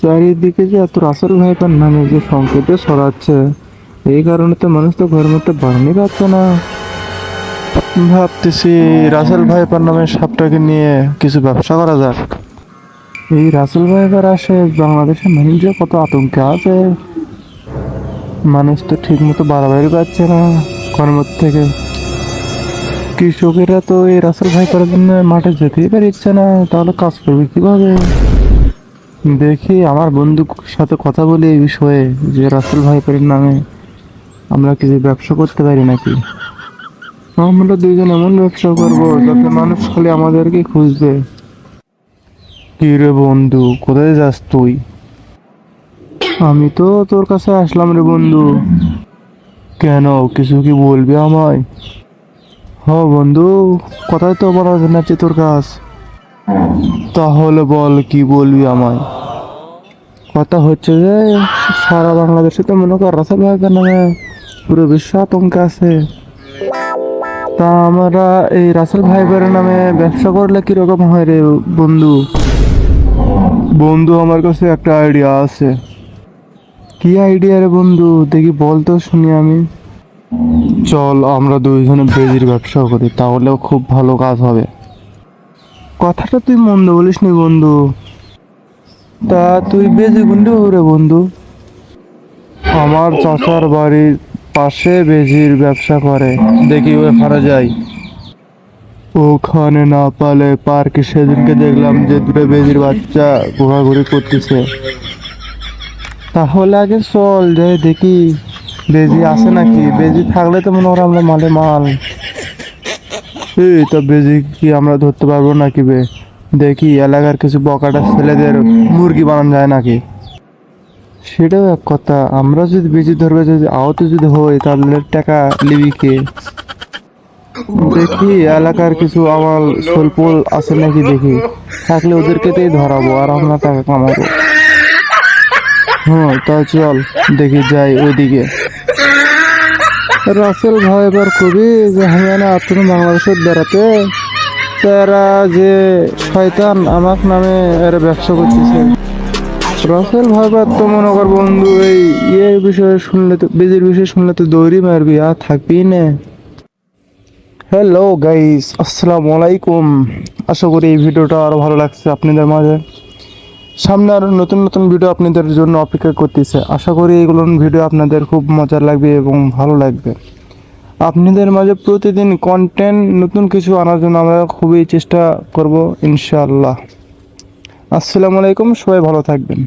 চারিদিকে যে এত রাসেল ভাইপার নামে যে সংকেতে ছড়াচ্ছে এই কারণে তো মানুষ তো ঘরের মধ্যে বাড়ানি পাচ্ছে না। ভাবতেছি রাসেল ভাইপার নামে সাপটাকে নিয়ে কিছু ব্যবসা করা যাক। এই রাসেল ভাইপার আসে বাংলাদেশে মানুষ যে কত আতঙ্কে আছে? মানুষ তো ঠিক মতো বাড়াবাড়ি পাচ্ছে না কর্মর থেকে। কৃষকেরা তো এই রাসেল ভাইপারের জন্য মাঠে যেতেই পারছে না তাহলে কাজ করবে কীভাবে? দেখি আমার বন্ধুর সাথে কথা বলি এই বিষয়ে, যে রাসেল ভাইপারের নামে। আমরা কিছু ব্যবসা করতে পারি নাকি? আমরা দুইজন এমন ব্যবসা করব যাতে মানুষ খালি আমাদেরকে খুঁজবে। কি রে বন্ধু, কোথায় যাস তুই? আমি তো তোর কাছে আসলাম রে বন্ধু। কেন, কিছু কি বলবি আমায়? হ বন্ধু কোথায় তো বলা যাচ্ছে তোর কাছ। তাহলে বল, কি বলবি আমায়? কথা হচ্ছে যে, সারা বাংলাদেশে তো মনে কর রাসেল ভাইকার নামে পুরো বিশ্ব আতঙ্ক আছে। তা আমরা এই রাসেল ভাইবার নামে ব্যবসা করলে কীরকম হয় রে বন্ধু? বন্ধু, আমার কাছে একটা আইডিয়া আছে। কি আইডিয়া রে বন্ধু? দেখি বল তো শুনি আমি। চল, আমরা দুইজনে বেজির ব্যবসা করি, তাহলেও খুব ভালো কাজ হবে। কথাটা তুই মন্দ বলিস নি বন্ধু। তা তুই বেজি গুন্ডু রে বন্ধু। আমার চাচার বাড়ির পাশে বেজির ব্যবসা করে। দেখি ওখানে যাই। ওখানে না পালে পার্কে সেদিনকে দেখলাম যে দুটো বেজির বাচ্চা ঘোরাঘুরি করতেছে। তাহলে আগে চল যাই দেখি। বেজি আছে নাকি? বেজি থাকলে তো মনে হয় আমরা মালে মাল। এই তো বেজি, কি আমরা ধরতে পারব নাকি বে? দেখি, এলাকার কিছু বকাটা ছেলেদের মুরগি বানানো যায় নাকি? সেটাও এক কথা, আমরা যদি বেজি ধরবে, যদি আহত যদি হই, তাহলে টাকা লিবি কে? দেখি, এলাকার কিছু আমার সোলপোল আছে নাকি দেখি। থাকলে ওদেরকেতেই ধরাবো আর আমরা টাকা কামাবো। হ্যাঁ তা চল, দেখি যাই ওইদিকে। রাসেল ভাই এবার যে হামিয়ানা আত্মন বাংলাদেশের বেড়াতে। তারা যে শয়তান আমার নামে এরা ব্যবসা করতেছে। রাসেল ভাইবার তো মনে কর বন্ধু, এই ইয়ে বিষয়ে শুনলে তো, বেজির বিষয়ে শুনলে তো দৌড়ি মারবি, আর থাকবি না। হ্যালো গাইস আসসালামু আলাইকুম। আশা করি এই ভিডিওটা আরও ভালো লাগছে আপনাদের মাঝে। সামনে আরও নতুন নতুন ভিডিও আপনাদের জন্য অপেক্ষা করতেছে। আশা করি এগুলো ভিডিও আপনাদের খুব মজার লাগবে এবং ভালো লাগবে। আপনাদের মাঝে প্রতিদিন কন্টেন্ট নতুন কিছু আনার জন্য আমরা খুবই চেষ্টা করব, ইনশাআল্লাহ। আসসালামু আলাইকুম, সবাই ভালো থাকবেন।